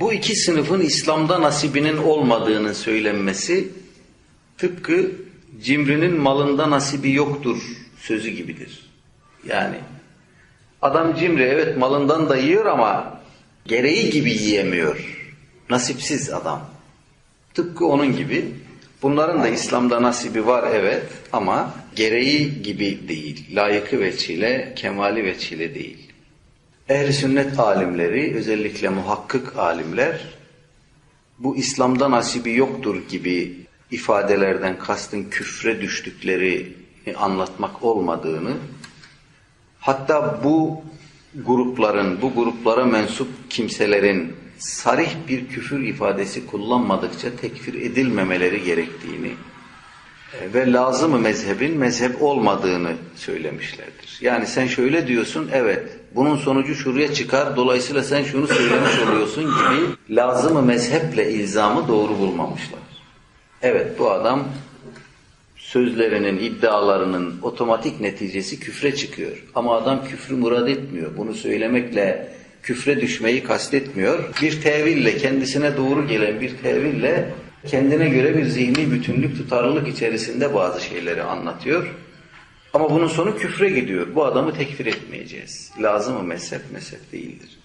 Bu iki sınıfın İslam'da nasibinin olmadığını söylenmesi tıpkı cimrinin malında nasibi yoktur sözü gibidir. Yani adam cimri evet malından da yiyor ama gereği gibi yiyemiyor. Nasipsiz adam. Tıpkı onun gibi. Bunların da İslam'da nasibi var evet ama gereği gibi değil. Layıkı veçile, kemali veçile değil. Ehl-i sünnet alimleri, özellikle muhakkık alimler, bu İslam'da nasibi yoktur gibi ifadelerden kastın küfre düştükleri anlatmak olmadığını, hatta bu grupların, bu gruplara mensup kimselerin sarih bir küfür ifadesi kullanmadıkça tekfir edilmemeleri gerektiğini ve lazım mezhebin mezhep olmadığını söylemişlerdir. Yani sen şöyle diyorsun, evet bunun sonucu şuraya çıkar, dolayısıyla sen şunu söylemiş oluyorsun gibi lazım mezheple ilzamı doğru bulmamışlar. Evet bu adam sözlerinin, iddialarının otomatik neticesi küfre çıkıyor. Ama adam küfrü murad etmiyor. Bunu söylemekle küfre düşmeyi kastetmiyor. Bir teville, kendisine doğru gelen bir teville kendine göre bir zihni bütünlük, tutarlılık içerisinde bazı şeyleri anlatıyor. Ama bunun sonu küfre gidiyor. Bu adamı tekfir etmeyeceğiz. Lazım mı mezhep? Mezhep değildir.